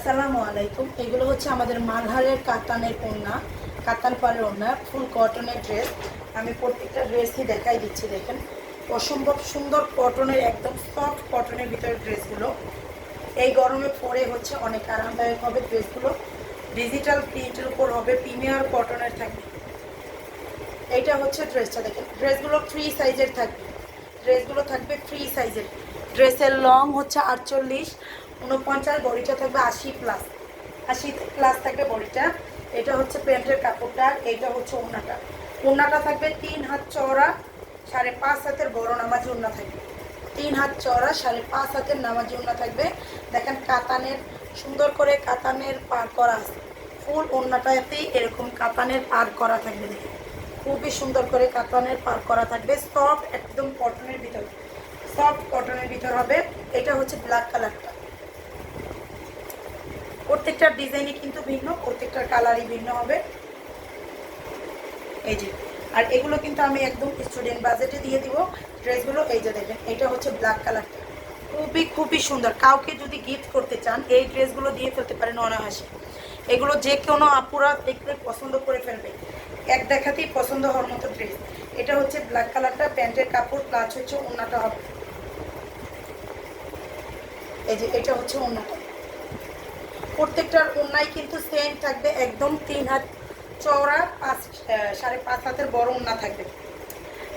আসসালামু আলাইকুম। এগুলো হচ্ছে আমাদের মালহারের কাতানের ওড়না কাতান পাড়ের ওড়না ফুল কটনের ড্রেস। আমি প্রত্যেকটা ড্রেসই দেখাই দিচ্ছি, দেখেন। অসম্ভব সুন্দর কটনের, একদম সফট কটনের ভিতরে ড্রেসগুলো। এই গরমে পরে হচ্ছে অনেক আরামদায়ক হবে ড্রেসগুলো। ডিজিটাল প্রিন্টের উপর হবে প্রিমিয়ার কটনের থাকবে। এইটা হচ্ছে ড্রেসটা, দেখেন। ড্রেসগুলো ফ্রি সাইজের থাকবে। ড্রেসগুলো থাকবে ফ্রি সাইজের ড্রেসের লং হচ্ছে আটচল্লিশ উনপঞ্চাশ বডিটা থাকবে আশি প্লাস আশি প্লাস থাকবে বডিটা। এটা হচ্ছে প্যান্টের কাপড়টা এইটা হচ্ছে ওনাটা ওনাটা থাকবে তিন হাত চওড়া, সাড়ে পাঁচ হাতের বড় নামাজি ওড়না থাকবে। তিন হাত চওড়া, সাড়ে পাঁচ হাতের নামাজি ওড়না থাকবে। দেখেন কাতানের, সুন্দর করে কাতানের পার করা আছে। ফুল ওড়নাটাতেই এরকম কাতানের পার করা থাকবে দেখেন। খুবই সুন্দর করে কাতানের পার করা থাকবে। সফট, একদম কটনের ভিতর। সফট কটনের ভিতর হবে। এটা হচ্ছে ব্ল্যাক কালারটা প্রত্যেকটার ডিজাইনই কিন্তু ভিন্ন, প্রত্যেকটার কালারই ভিন্ন হবে। এই যে, আর এগুলো কিন্তু আমি একদম স্টুডেন্ট বাজেটে দিয়ে দিব। ড্রেসগুলো, এই যে দেখেন, এটা হচ্ছে ব্ল্যাক কালারটা খুবই খুবই সুন্দর। কাউকে যদি গিফট করতে চান, এই ড্রেসগুলো দিয়ে ফেলতে পারেন অনায়াসে। এগুলো যে কোনো আপুরা দেখলে পছন্দ করে ফেলবে। এক দেখাতেই পছন্দ হওয়ার মতো ড্রেস এটা হচ্ছে ব্ল্যাক কালারটা প্যান্টের কাপড় প্লাস হচ্ছে ওড়নাটা হবে। এই যে, এটা হচ্ছে ওড়নাটা। প্রত্যেকটার ওড়নাই কিন্তু সেম থাকবে, একদম তিন হাত চওড়া, পাঁচ সাড়ে পাঁচ হাতের বড় ওড়না থাকবে।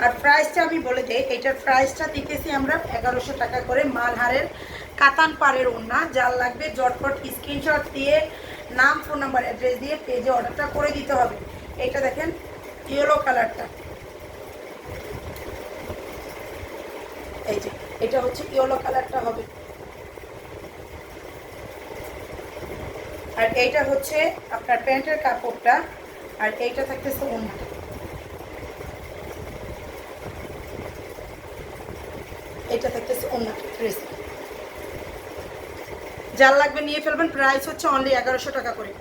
আর প্রাইসটা আমি বলে দিই, এটার প্রাইসটা দিতেছি আমরা এগারোশো টাকা করে মালহারের কাতান পাড়ের ওড়না। যার লাগবে জটপট স্ক্রিনশট দিয়ে, নাম ফোন নাম্বার অ্যাড্রেস দিয়ে পেজে অর্ডারটা করে দিতে হবে। এটা দেখেন ইয়েলো কালারটা এই যে, এটা হচ্ছে ইয়েলো কালারটা হবে। আর এইটা হচ্ছে আপনার প্যান্টের কাপড়টা, আর এইটা থাকতেছে ওড়নাটা এটা থাকতেছে ওড়নাটা ড্রেস যার লাগবে নিয়ে ফেলবেন প্রাইস হচ্ছে অনলি এগারোশো টাকা করে।